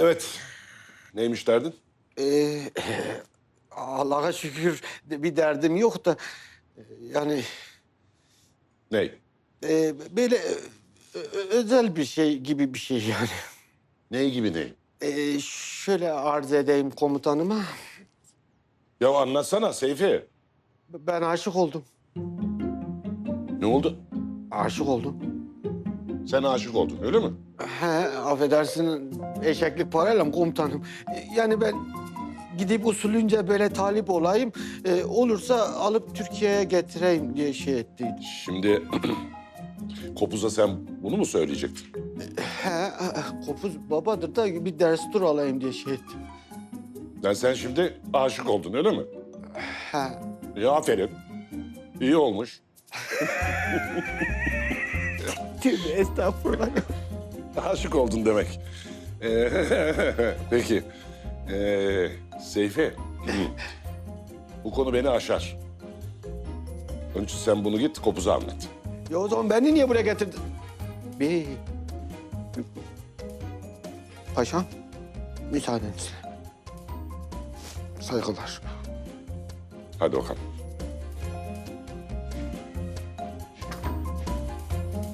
Evet. Neymiş derdin? Ee, Allah'a şükür bir derdim yok da e, yani Ney? e, böyle e, ö- özel bir şey gibi bir şey yani. Ney gibi ney? Ee, şöyle arz edeyim komutanıma. Ya anlatsana Seyfi. Ben aşık oldum. Ne oldu? Aşık oldum. Sen aşık oldun öyle mi? He, affedersin eşeklik parayla mı komutanım? E, Yani ben gidip usulünce böyle talip olayım. e, olursa alıp Türkiye'ye getireyim diye şey ettiydim. Şimdi Kopuz'a sen bunu mu söyleyecektin? He, e, kopuz babadır da bir destur alayım diye şey ettim. Yani sen şimdi aşık oldun öyle mi? He. Ya aferin. İyi olmuş. Tövbe estağfurullah. Aşık oldun demek. Ee, peki. Ee, Seyfi. Bu konu beni aşar. Onun için sen bunu git Kopuz'a anlat. Ya o zaman beni niye buraya getirdin? Bey. Paşam, müsaadenizle. Saygılar. Hadi bakalım.